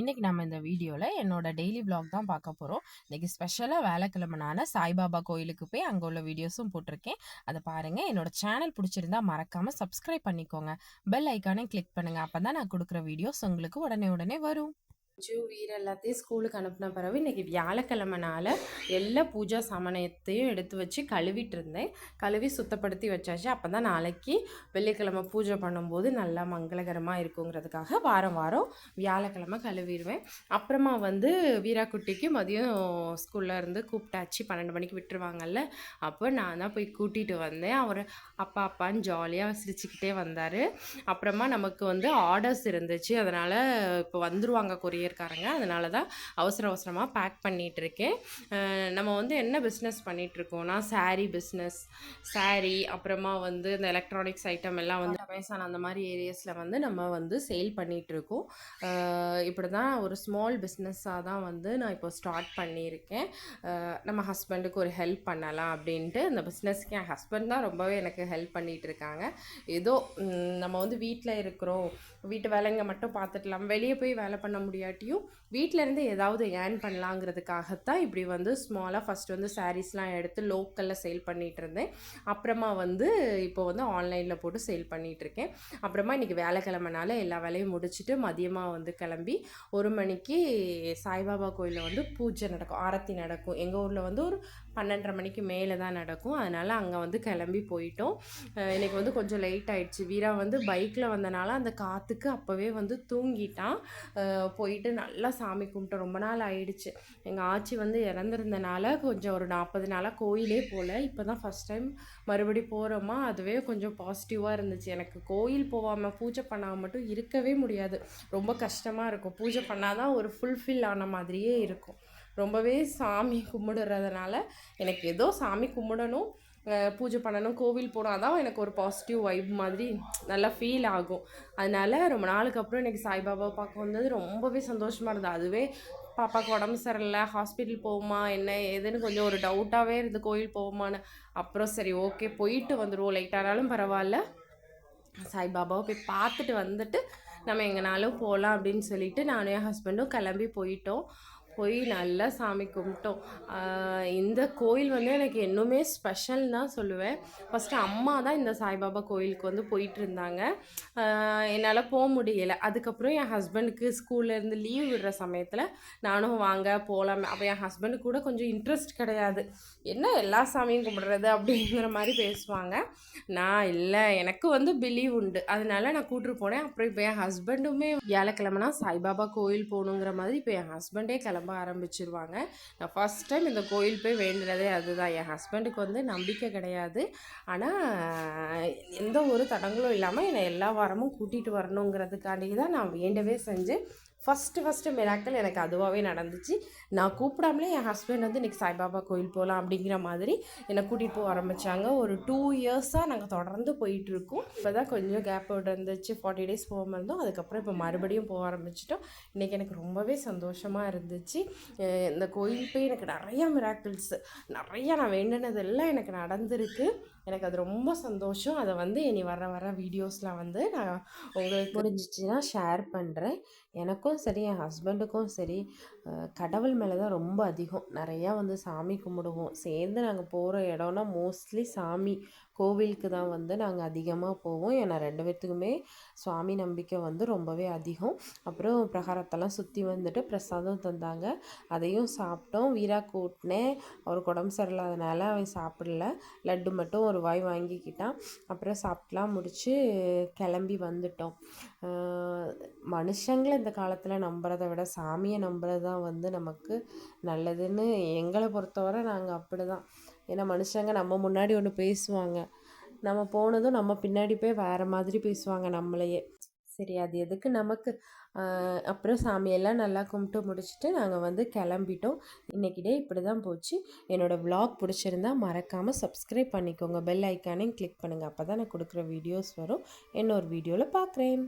இன்றைக்கி நம்ம இந்த வீடியோவில் என்னோட டெய்லி ப்ளாக் தான் பார்க்க போகிறோம் இன்றைக்கி ஸ்பெஷலாக வேலைக்கிழமனான சாய்பாபா கோயிலுக்கு போய் அங்கே உள்ள வீடியோஸும் போட்டிருக்கேன். அதை பாருங்கள் என்னோட சேனல் பிடிச்சிருந்தா மறக்காமல் சப்ஸ்கிரைப் பண்ணிக்கோங்க. பெல் ஐக்கானே கிளிக் பண்ணுங்கள் அப்போ தான் நான் கொடுக்குற வீடியோஸ் உங்களுக்கு உடனே உடனே வரும். ஜூ வீர எல்லாத்தையும் ஸ்கூலுக்கு அனுப்பின பிறகு இன்றைக்கி வியாழக்கிழமனால எல்லா பூஜா சாமானியத்தையும் எடுத்து வச்சு கழுவிட்டு இருந்தேன். கழுவி சுத்தப்படுத்தி வச்சாச்சு. அப்போ தான் நாளைக்கு வெள்ளிக்கிழமை பூஜை பண்ணும்போது நல்லா மங்களகரமாக இருக்குங்கிறதுக்காக வாரம் வாரம் வியாழக்கிழமை கழுவிடுவேன். அப்புறமா வந்து வீராக்குட்டிக்கு மதியம் ஸ்கூலில் இருந்து கூப்பிட்டாச்சு. பன்னெண்டு மணிக்கு விட்டுருவாங்கல்ல. அப்போ நான் தான் போய் கூட்டிகிட்டு வந்தேன். அவர் அப்பா அப்பான்னு ஜாலியாக சிரிச்சுக்கிட்டே வந்தார். அப்புறமா நமக்கு வந்து ஆர்டர்ஸ் இருந்துச்சு. அதனால் இப்போ வந்துருவாங்க சொல்லியிருக்காருங்க. அதனால தான் அவசர அவசரமாக பேக் பண்ணிகிட்டு இருக்கேன் நம்ம வந்து என்ன பிஸ்னஸ் பண்ணிகிட்ருக்கோம்னா saree பிஸ்னஸ் saree அப்புறமா வந்து இந்த எலக்ட்ரானிக்ஸ் ஐட்டம் எல்லாம் வந்து அமேசான் அந்த மாதிரி ஏரியாஸில் வந்து நம்ம வந்து சேல் பண்ணிகிட்ருக்கோம் இப்படி தான் ஒரு ஸ்மால் பிஸ்னஸாக தான் வந்து நான் இப்போ ஸ்டார்ட் பண்ணியிருக்கேன். நம்ம ஹஸ்பண்டுக்கு ஒரு ஹெல்ப் பண்ணலாம் அப்படின்ட்டு இந்த பிஸ்னஸ்க்கு என் ஹஸ்பண்ட் தான் ரொம்பவே எனக்கு ஹெல்ப் பண்ணிகிட்டு இருக்காங்க ஏதோ நம்ம வந்து வீட்டில் இருக்கிறோம். வீட்டு வேலைங்க மட்டும் பார்த்துக்கலாம். வெளியே போய் வேலை பண்ண முடியாது வீட்டில் வீட்டிலேருந்து ஏதாவது ஏர்ன் பண்ணலாங்கிறதுக்காகத்தான் இப்படி வந்து ஸ்மாலாக ஃபஸ்ட் வந்து சாரீஸ்லாம் எடுத்து லோக்கலில் சேல் பண்ணிகிட்டு இருந்தேன் அப்புறமா வந்து இப்போ வந்து ஆன்லைனில் போட்டு சேல் பண்ணிகிட்ருக்கேன். அப்புறமா இன்றைக்கி வேலைக்கிழமைனால எல்லா வேலையும் முடிச்சுட்டு மதியமாக வந்து கிளம்பி ஒரு மணிக்கு சாய்பாபா கோயிலில் வந்து பூஜை நடக்கும் ஆரத்தி நடக்கும். எங்கள் ஊரில் வந்து ஒரு பன்னெண்டரை மணிக்கு மேலே தான் நடக்கும். அதனால் அங்கே வந்து கிளம்பி போயிட்டோம். இன்றைக்கி வந்து கொஞ்சம் லேட் ஆகிடுச்சு வீரா வந்து பைக்கில் வந்தனால அந்த காற்றுக்கு அப்போவே வந்து தூங்கிட்டான். போயிட்டு போயிட்டு நல்லா சாமி கும்பிட்டோம் ரொம்ப நாள் ஆயிடுச்சு. எங்கள் ஆச்சி வந்து இறந்துருந்தனால கொஞ்சம் ஒரு நாற்பது நாளாக கோயிலே போகல இப்போ தான் ஃபஸ்ட் டைம் மறுபடி போகிறோமா அதுவே கொஞ்சம் பாசிட்டிவாக இருந்துச்சு. எனக்கு கோயில் போகாமல் பூஜை பண்ணாமல் மட்டும் இருக்கவே முடியாது. ரொம்ப கஷ்டமாக இருக்கும். பூஜை பண்ணாதான் ஒரு ஃபுல்ஃபில் ஆன மாதிரியே இருக்கும். ரொம்பவே சாமி கும்பிடுறதுனால எனக்கு ஏதோ சாமி கும்பிடணும். பூஜை பண்ணணும் கோவில் போனால் தான் எனக்கு ஒரு பாசிட்டிவ் வைப் மாதிரி நல்லா ஃபீல் ஆகும். அதனால ரொம்ப நாளுக்கு அப்புறம் எனக்கு சாய்பாபா பார்க்க வந்தது ரொம்பவே சந்தோஷமாக இருந்தது. அதுவே பாப்பாவுக்கு உடம்பு சரியில்லை ஹாஸ்பிட்டல் போகுமா என்ன ஏதுன்னு கொஞ்சம் ஒரு டவுட்டாகவே இருந்து கோயில் போகுமான்னு. அப்புறம் சரி ஓகே போயிட்டு வந்துடுவோம் லேட் பரவாயில்ல. சாய்பாபாவை போய் பார்த்துட்டு வந்துட்டு நம்ம எங்கேனாலும் போகலாம் அப்படின்னு சொல்லிட்டு நானும் என் ஹஸ்பண்டும் கிளம்பி போயிட்டோம். போய் நல்லா சாமி கும்பிட்டோம். இந்த கோயில் வந்து எனக்கு இன்னுமே ஸ்பெஷல் தான் சொல்லுவேன். ஃபஸ்ட்டு அம்மா தான் இந்த சாய்பாபா கோயிலுக்கு வந்து போயிட்டு இருந்தாங்க. என்னால் போக முடியலை. அதுக்கப்புறம் என் ஹஸ்பண்டுக்கு ஸ்கூல்லேருந்து லீவ் விடுற சமயத்தில் நானும் வாங்க போகலாம் அப்போ என் ஹஸ்பண்டுக்கு கூட கொஞ்சம் இன்ட்ரெஸ்ட் கிடையாது. என்ன எல்லா சாமியும் கும்பிடுறது அப்படிங்கிற மாதிரி பேசுவாங்க. நான் இல்லை எனக்கு வந்து பிலீவ் உண்டு. அதனால நான் கூட்டிட்டு போனேன். அப்புறம் இப்போ என் ஹஸ்பண்டுமே வியாழக்கிழமைனா சாய்பாபா கோயில் போகணுங்கிற மாதிரி இப்போ என் ஹஸ்பண்டே கிளம்ப ஆரம்பிச்சிருவாங்க. நான் ஃபஸ்ட் டைம் இந்த கோயில் போய் வேண்டுனதே அதுதான். என் ஹஸ்பண்டுக்கு வந்து நம்பிக்கை கிடையாது. ஆனால் எந்த ஒரு தடங்களும் இல்லாமல் என்னை எல்லா வாரமும் கூட்டிகிட்டு வரணுங்கிறதுக்காண்டி தான் நான் வேண்டவே செஞ்சேன். ஃபஸ்ட்டு ஃபஸ்ட்டு மிராக்கள் எனக்கு அதுவாகவே நடந்துச்சு. நான் கூப்பிடாமலே என் ஹஸ்பண்ட் வந்து இன்றைக்கி சாய்பாபா கோயில் போகலாம் அப்படிங்கிற மாதிரி என்னை கூட்டிகிட்டு போக ஆரம்பித்தாங்க ஒரு டூ இயர்ஸாக நாங்கள் தொடர்ந்து போயிட்டுருக்கோம். இப்போ தான் கொஞ்சம் கேப் இருந்துச்சு. ஃபார்ட்டி டேஸ் போகாமல் இருந்தோம். அதுக்கப்புறம் இப்போ மறுபடியும் போக ஆரம்பிச்சிட்டோம். இன்றைக்கி எனக்கு ரொம்பவே சந்தோஷமாக இருந்துச்சு. இந்த கோயில் போய் எனக்கு நிறையா மிராக்கிள்ஸ் நிறையா நான் வேண்டினதெல்லாம் எனக்கு நடந்திருக்கு. எனக்கு அது ரொம்ப சந்தோஷம். அதை வந்து இனி வர வர வீடியோஸில் வந்து நான் உங்களுக்கு முடிஞ்சிச்சுன்னா ஷேர் பண்ணுறேன் எனக்கும் சரி என் ஹஸ்பண்டுக்கும் சரி கடவுள் மேலே தான் ரொம்ப அதிகம். நிறையா வந்து சாமி கும்பிடுவோம். சேர்ந்து நாங்கள் போகிற இடம்னா மோஸ்ட்லி சாமி கோவிலுக்கு தான் வந்து நாங்கள் அதிகமாக போவோம். ஏன்னா ரெண்டு பேர்த்துக்குமே சுவாமி நம்பிக்கை வந்து ரொம்பவே அதிகம். அப்புறம் பிரகாரத்தெல்லாம் சுற்றி வந்துட்டு பிரசாதம் தந்தாங்க. அதையும் சாப்பிட்டோம். வீரா கூட்டினேன். அவருக்கு உடம்பு சரியில்லாதனால அவன் சாப்பிடல. லட்டு மட்டும் ஒரு வாய் வாங்கிக்கிட்டான். அப்புறம் சாப்பிட்டுலாம் முடித்து கிளம்பி வந்துட்டோம். மனுஷங்களை இந்த காலத்தில் நம்புறதை விட சாமியை நம்புறது தான் வந்து நமக்கு நல்லதுன்னு எங்களை பொறுத்தவரை நாங்கள் அப்படி தான் ஏன்னா மனுஷங்க நம்ம முன்னாடி ஒன்று பேசுவாங்க. நம்ம போனதும் நம்ம பின்னாடி போய் வேறு மாதிரி பேசுவாங்க நம்மளையே. சரி அது எதுக்கு நமக்கு? அப்புறம் சாமியெல்லாம் நல்லா கும்பிட்டு முடிச்சுட்டு நாங்கள் வந்து கிளம்பிட்டோம். இன்னைக்கு டே இப்படி தான் போச்சு. என்னோடய விலாக் பிடிச்சிருந்தா மறக்காமல் சப்ஸ்கிரைப் பண்ணிக்கோங்க. பெல் ஐக்கானையும் கிளிக் பண்ணுங்கள் அப்போ தான் நான் கொடுக்குற வீடியோஸ் வரும். இன்னொரு வீடியோவில் பார்க்குறேன்